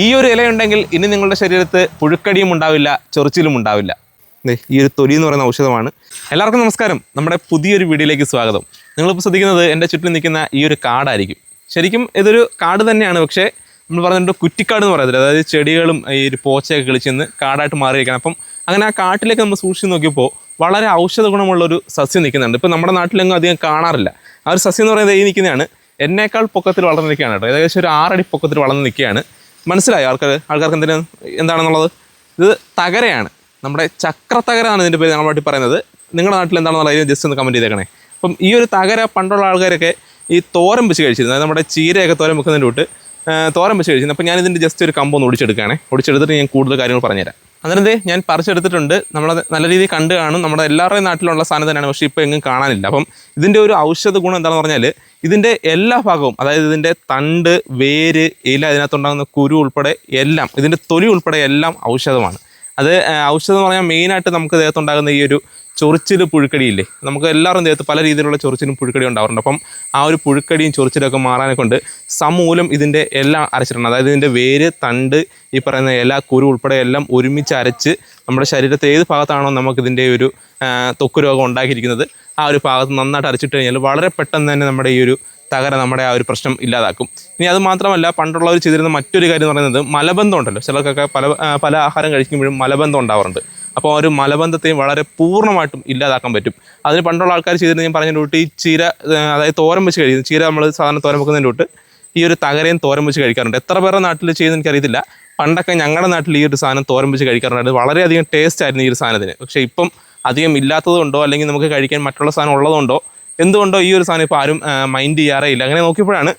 ഈ ഒരു ഇലയുണ്ടെങ്കിൽ ഇനി നിങ്ങളുടെ ശരീരത്ത് പുഴുക്കടിയും ഉണ്ടാവില്ല ചൊറിച്ചിലും ഉണ്ടാവില്ല. ഈ ഒരു തൊലി എന്ന് പറയുന്ന ഔഷധമാണ്. എല്ലാവർക്കും നമസ്കാരം. നമ്മുടെ പുതിയൊരു വീഡിയോയിലേക്ക് സ്വാഗതം. നിങ്ങളിപ്പോൾ ശ്രദ്ധിക്കുന്നത് എന്റെ ചുറ്റും നിൽക്കുന്ന ഈ ഒരു കാടായിരിക്കും. ശരിക്കും ഇതൊരു കാട് തന്നെയാണ് പക്ഷേ നമ്മൾ പറഞ്ഞിട്ടുണ്ട് കുറ്റിക്കാട് എന്ന് പറയുന്നത്. അതായത് ചെടികളും ഈ ഒരു പോച്ചയൊക്കെ കളിച്ചെന്ന് കാടായിട്ട് മാറിയിരിക്കണം അപ്പം അങ്ങനെ ആ കാട്ടിലേക്ക് നമ്മൾ സൂക്ഷിച്ച് നോക്കിയപ്പോൾ വളരെ ഔഷധ ഗുണമുള്ളൊരു സസ്യം നിൽക്കുന്നുണ്ട്. ഇപ്പം നമ്മുടെ നാട്ടിലെങ്ങും അധികം കാണാറില്ല. ആ ഒരു സസ്യം എന്ന് പറയുന്നത് ഈ നിൽക്കുന്നതാണ്. എന്നേക്കാൾ പൊക്കത്തിൽ വളർന്നു നിൽക്കുകയാണ് കേട്ടോ. ഏകദേശം ഒരു ആറടി പൊക്കത്തിൽ വളർന്നു നിൽക്കുകയാണ്. മനസ്സിലായോ ആൾക്കാർ ആൾക്കാർക്ക് എന്തിനും? എന്താണെന്നുള്ളത്? ഇത് തകരയാണ്. നമ്മുടെ ചക്രത്തകര ആണ് ഇതിന്റെ പേര് നമ്മുടെ നാട്ടിൽ പറയുന്നത്. നിങ്ങളുടെ നാട്ടിൽ എന്താണെന്നുള്ള അതിന് ജസ്റ്റ് ഒന്ന് കമന്റ് ചെയ്തേക്കണേ. അപ്പം ഈ ഒരു തകര പണ്ടുള്ള ആൾക്കാരൊക്കെ ഈ തോരൻ വെച്ച് കഴിച്ചിരുന്നു അതായത് നമ്മുടെ ചീരയൊക്കെ തോരൻ വെക്കുന്നതിന്റെ തൊട്ട് തോരം തോരൻ വെച്ച് കഴിച്ചിരുന്നു അപ്പോൾ ഞാൻ ഇതിന്റെ ജസ്റ്റ് ഒരു കമ്പ് കമ്പൊന്ന് ഒടിച്ചെടുക്കുകയാണേ. ഒടിച്ചെടുത്തിട്ട് ഞാൻ കൂടുതൽ കാര്യങ്ങൾ പറഞ്ഞുതരാം. അന്നേരം ഞാൻ പറിച്ചെടുത്തിട്ടുണ്ട്. നമ്മൾ നല്ല രീതിയിൽ കണ്ടു കാണും. നമ്മുടെ എല്ലാവരുടെയും നാട്ടിലുള്ള സാധനം തന്നെയാണ്. പക്ഷേ ഇപ്പോൾ എങ്ങും കാണാനില്ല. അപ്പം ഇതിന്റെ ഒരു ഔഷധ ഗുണം എന്താണെന്ന് പറഞ്ഞാൽ ഇതിന്റെ എല്ലാ ഭാഗവും അതായത് ഇതിന്റെ തണ്ട് വേര് ഇല അതിനകത്തുണ്ടാകുന്ന കുരു ഉൾപ്പെടെ എല്ലാം ഇതിന്റെ തൊലി ഉൾപ്പെടെ എല്ലാം ഔഷധമാണ്. അത് ഔഷധം എന്ന് പറഞ്ഞാൽ മെയിനായിട്ട് നമുക്ക് ദേഹത്തുണ്ടാകുന്ന ഈ ഒരു ചൊറിച്ചിൽ പുഴുക്കടിയില്ലേ? നമുക്ക് എല്ലാവരും ദേഹത്ത് പല രീതിയിലുള്ള ചൊറിച്ചിലും പുഴുക്കടി ഉണ്ടാവാറുണ്ട്. അപ്പം ആ ഒരു പുഴുക്കടിയും ചൊറിച്ചിലൊക്കെ മാറാനെ കൊണ്ട് സമൂലം ഇതിന്റെ എല്ലാം അരച്ചിട്ടുണ്ട് അതായത് ഇതിന്റെ വേര് തണ്ട് ഈ പറയുന്ന ഇല കുരു ഉൾപ്പെടെ എല്ലാം ഒരുമിച്ച് അരച്ച് നമ്മുടെ ശരീരത്തെ ഏത് ഭാഗത്താണോ നമുക്ക് ഇതിന്റെ ഒരു തൊക്ക് രോഗം ഉണ്ടാക്കിയിരിക്കുന്നത് ആ ഒരു ഭാഗത്ത് നന്നായിട്ട് അരച്ചിട്ട് കഴിഞ്ഞാൽ വളരെ പെട്ടെന്ന് തന്നെ നമ്മുടെ ഈ ഒരു തകര നമ്മുടെ ആ ഒരു പ്രശ്നം ഇല്ലാതാക്കും. ഇനി അത് മാത്രമല്ല പണ്ടുള്ളവർ ചെയ്തിരുന്ന മറ്റൊരു കാര്യം എന്ന് പറയുന്നത് മലബന്ധം ഉണ്ടല്ലോ. ചിലർക്കൊക്കെ പല പല ആഹാരം കഴിക്കുമ്പോഴും മലബന്ധം ഉണ്ടാവാറുണ്ട്. അപ്പോൾ ഒരു മലബന്ധത്തെയും വളരെ പൂർണമായിട്ടും ഇല്ലാതാക്കാൻ പറ്റും. അതിന് പണ്ടുള്ള ആൾക്കാർ ചെയ്തിരുന്ന ഞാൻ പറഞ്ഞ ഈ ചീര അതായത് തോരൻ വെച്ച് കഴിക്കുന്നു ചീര നമ്മൾ സാധാരണ തോരൻ വെക്കുന്നതിന്റെ തൊട്ട് ഈ ഒരു തകരയും തോരൻ വെച്ച് കഴിക്കാറുണ്ട്. എത്ര പേരുടെ നാട്ടിൽ ചെയ്യുന്ന എനിക്കറിയത്തില്ല. പണ്ടൊക്കെ ഞങ്ങളുടെ നാട്ടിൽ ഈ ഒരു സാധനം തോരൻ വെച്ച് കഴിക്കാറുണ്ട്. വളരെയധികം ടേസ്റ്റ് ആയിരുന്നു ഈ ഒരു സാധനത്തിന്. പക്ഷേ ഇപ്പം അധികം ഇല്ലാത്തതുകൊണ്ടോ അല്ലെങ്കിൽ നമുക്ക് കഴിക്കാൻ മറ്റുള്ള സാധനം ഉള്ളതുകൊണ്ടോ എന്തുകൊണ്ടോ ഈ ഒരു സാധനം ഇപ്പോൾ ആരും മൈൻഡ് ചെയ്യാറേ ഇല്ല. അങ്ങനെ നോക്കിയപ്പോഴാണ്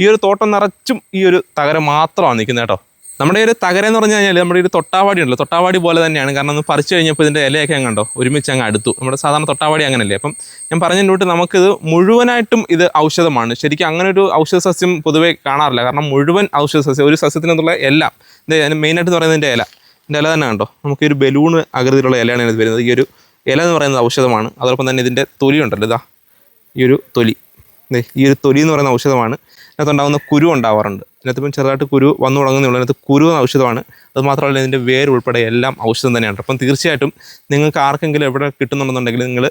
ഈ ഒരു തോട്ടം നിറച്ചും ഈ ഒരു തകര മാത്രമാണ് നിൽക്കുന്നത് കേട്ടോ. നമ്മുടെ ഒരു തകര എന്ന് പറഞ്ഞു കഴിഞ്ഞാൽ നമ്മുടെ ഒരു തൊട്ടാവാടി ഉണ്ടല്ലോ. തൊട്ടാവാടി പോലെ തന്നെയാണ്. കാരണം ഒന്ന് പറിച്ചു കഴിഞ്ഞപ്പോൾ ഇതിന്റെ ഇലയൊക്കെ അങ്ങ് കണ്ടോ? ഒരുമിച്ച് അങ്ങ് അടുത്തു. നമ്മുടെ സാധാരണ തൊട്ടാവാടി അങ്ങനല്ലേ. അപ്പം ഞാൻ പറഞ്ഞതിന്റെ നമുക്കിത് മുഴുവനായിട്ടും ഇത് ഔഷധമാണ്. ശരിക്കും അങ്ങനെ ഒരു ഔഷധ സസ്യം പൊതുവേ കാണാറില്ല. കാരണം മുഴുവൻ ഔഷധ സസ്യം ഒരു സസ്യത്തിനുള്ള എല്ലാം ഇത് മെയിനായിട്ട് പറയുന്നത് ഇതിന്റെ ഇല. ഇതിന്റെ ഇല തന്നെ കണ്ടോ? നമുക്ക് ഒരു ബലൂൺ ആകൃതിയിലുള്ള ഇലയാണ് ഇത് വരുന്നത്. ഈ ഒരു ഇല എന്ന് പറയുന്നത് ഔഷധമാണ്. അതോടൊപ്പം തന്നെ ഇതിന്റെ തൊലി ഉണ്ടല്ലോ ഇതാ. ഈ ഒരു തൊലി. ഈ ഒരു തൊലി എന്ന് പറയുന്ന ഔഷധമാണ്. ഇതിനകത്തുണ്ടാകുന്ന കുരു ഉണ്ടാവാറുണ്ട്. ഇതിനകത്ത് ഇപ്പം ചെറുതായിട്ട് കുരു വന്നു തുടങ്ങുന്നുള്ളൂ അതിനകത്ത് കുരു ഔഷധമാണ്. അത് മാത്രമല്ല ഇതിന്റെ വേര് ഉൾപ്പെടെ എല്ലാം ഔഷധം തന്നെയാണ്. അപ്പം തീർച്ചയായിട്ടും നിങ്ങൾക്ക് ആർക്കെങ്കിലും എവിടെ കിട്ടുന്നുണ്ടെന്നുണ്ടെങ്കിൽ നിങ്ങൾ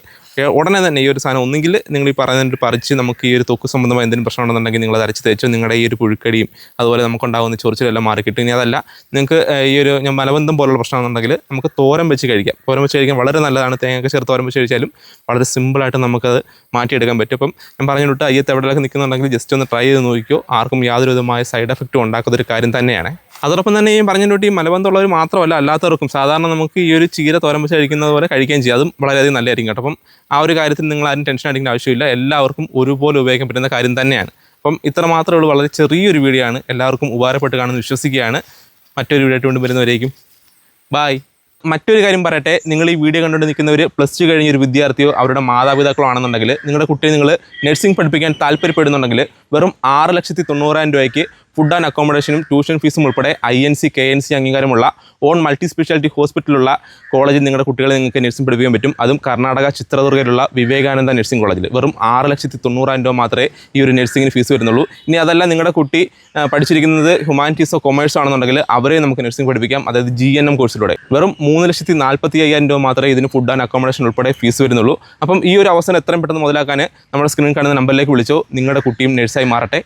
ഉടനെ തന്നെ ഈ ഒരു സാധനം ഒന്നുകിൽ നിങ്ങൾ ഈ പറയുന്നതിന്റെ പറിച്ച് നമുക്ക് ഈ ഒരു തൊക്ക് സംബന്ധമായ എന്തെങ്കിലും പ്രശ്നം ഉണ്ടെന്നുണ്ടെങ്കിൽ നിങ്ങൾ അരച്ച് തേച്ചോ നിങ്ങളുടെ ഈ ഒരു പുഴുക്കടിയും അതുപോലെ നമുക്കുണ്ടാകുന്ന ചൊറിച്ചിലെല്ലാം മാറി കിട്ടും ഇനി അതല്ല നിങ്ങൾക്ക് ഈ ഒരു ഞാൻ മലബന്ധം പോലുള്ള പ്രശ്നമാണെന്നുണ്ടെങ്കിൽ നമുക്ക് തോരൻ വെച്ച് കഴിക്കാം. തോരൻ വെച്ച് കഴിക്കാൻ വളരെ നല്ലതാണ്. തേങ്ങയൊക്കെ ചേർത്ത് തോരൻ വെച്ച് കഴിച്ചാലും വളരെ സിമ്പിളായിട്ട് നമുക്കത് മാറ്റിയെടുക്കാൻ പറ്റും. അപ്പം ഞാൻ പറഞ്ഞിട്ട് അയ്യത്ത് എവിടെയൊക്കെ നിൽക്കുന്നുണ്ടെങ്കിൽ ജസ്റ്റ് ഒന്ന് ട്രൈ ചെയ്ത് നോക്കിയോ ആർക്കും യാതൊരു വിധമായ സൈഡ് എഫക്റ്റും ഒരു കാര്യം തന്നെയാണ്. അതോടൊപ്പം തന്നെ ഈ പറഞ്ഞിട്ട് ഈ മലബന്ധമുള്ളവർ മാത്രമല്ല അല്ലാത്തവർക്കും സാധാരണ നമുക്ക് ഈ ഒരു ചീര തോരൻ വെച്ച് കഴിക്കുന്നത് പോലെ കഴിക്കുകയും ചെയ്യും. അതും വളരെയധികം നല്ലതായിരിക്കും കേട്ടോ. അപ്പം ആ ഒരു കാര്യത്തിൽ നിങ്ങൾ ആരും ടെൻഷൻ അടിക്കേണ്ട ആവശ്യമില്ല. എല്ലാവർക്കും ഒരുപോലെ ഉപയോഗിക്കാൻ പറ്റുന്ന കാര്യം തന്നെയാണ്. അപ്പം ഇത്ര മാത്രമേ ഉള്ളൂ. വളരെ ചെറിയൊരു വീഡിയോ ആണ്. എല്ലാവർക്കും ഉപകാരപ്പെട്ട് കാണുമെന്ന് വിശ്വസിക്കുകയാണ്. മറ്റൊരു വീഡിയോ ആയിട്ട് കൊണ്ട് വരുന്നവരേക്കും. ബായ് മറ്റൊരു കാര്യം പറയട്ടെ. നിങ്ങൾ ഈ വീഡിയോ കണ്ടുകൊണ്ട് നിൽക്കുന്നവർ പ്ലസ് ടു കഴിഞ്ഞ ഒരു വിദ്യാർത്ഥിയോ അവരുടെ മാതാപിതാക്കളോ ആണെന്നുണ്ടെങ്കിൽ നിങ്ങളുടെ കുട്ടിയെ നിങ്ങൾ നഴ്സിംഗ് പഠിപ്പിക്കാൻ താല്പര്യപ്പെടുന്നുണ്ടെങ്കിൽ വെറും ആറ് ലക്ഷത്തി തൊണ്ണൂറായിരം രൂപയ്ക്ക് ഫുഡ് ആൻഡ് അക്കോമഡേഷനും ട്യൂഷൻ ഫീസും ഉൾപ്പെടെ I N C K N C അംഗീകാരമുള്ള ഓൺ മൾട്ടി സ്പെഷ്യാലിറ്റി ഹോസ്പിറ്റലുള്ള കോളേജിൽ നിങ്ങളുടെ കുട്ടികളെ നിങ്ങൾക്ക് നഴ്സിംഗ് പഠിപ്പിക്കാൻ പറ്റും. അതും കർണാടക ചിത്രദുർഗയിലുള്ള വിവേകാനന്ദ നഴ്സിംഗ് കോളേജിൽ വെറും ആറ് ലക്ഷത്തി തൊണ്ണൂറായിരം രൂപ മാത്രമേ ഈ ഒരു നഴ്സിംഗിന് ഫീസ് വരുന്നുള്ളൂ. ഇനി അതല്ല നിങ്ങളുടെ കുട്ടി പഠിച്ചിരിക്കുന്നത് ഹ്യൂമാനിറ്റീസോ കൊമേഴ്സോ ആണെന്നുണ്ടെങ്കിൽ അവരെ നമുക്ക് നഴ്സിംഗ് പഠിപ്പിക്കാം. അതായത് ജി എൻ എം കോഴ്സിലൂടെ വെറും മൂന്ന് ലക്ഷത്തി നാൽപ്പത്തി അയ്യായിരം രൂപ മാത്രമേ ഇതിന് ഫുഡ് ആൻഡ് അക്കോമഡേഷൻ ഉൾപ്പെടെ ഫീസ് വരുന്നുള്ളൂ. അപ്പം ഈ ഒരു അവസരം എത്രയും പെട്ടെന്ന് മുതലാക്കാൻ നമ്മുടെ സ്ക്രീനിൽ കാണുന്ന നമ്പറിലേക്ക് വിളിച്ചോ. നിങ്ങളുടെ കുട്ടിയും നഴ്സായി മാറട്ടെ.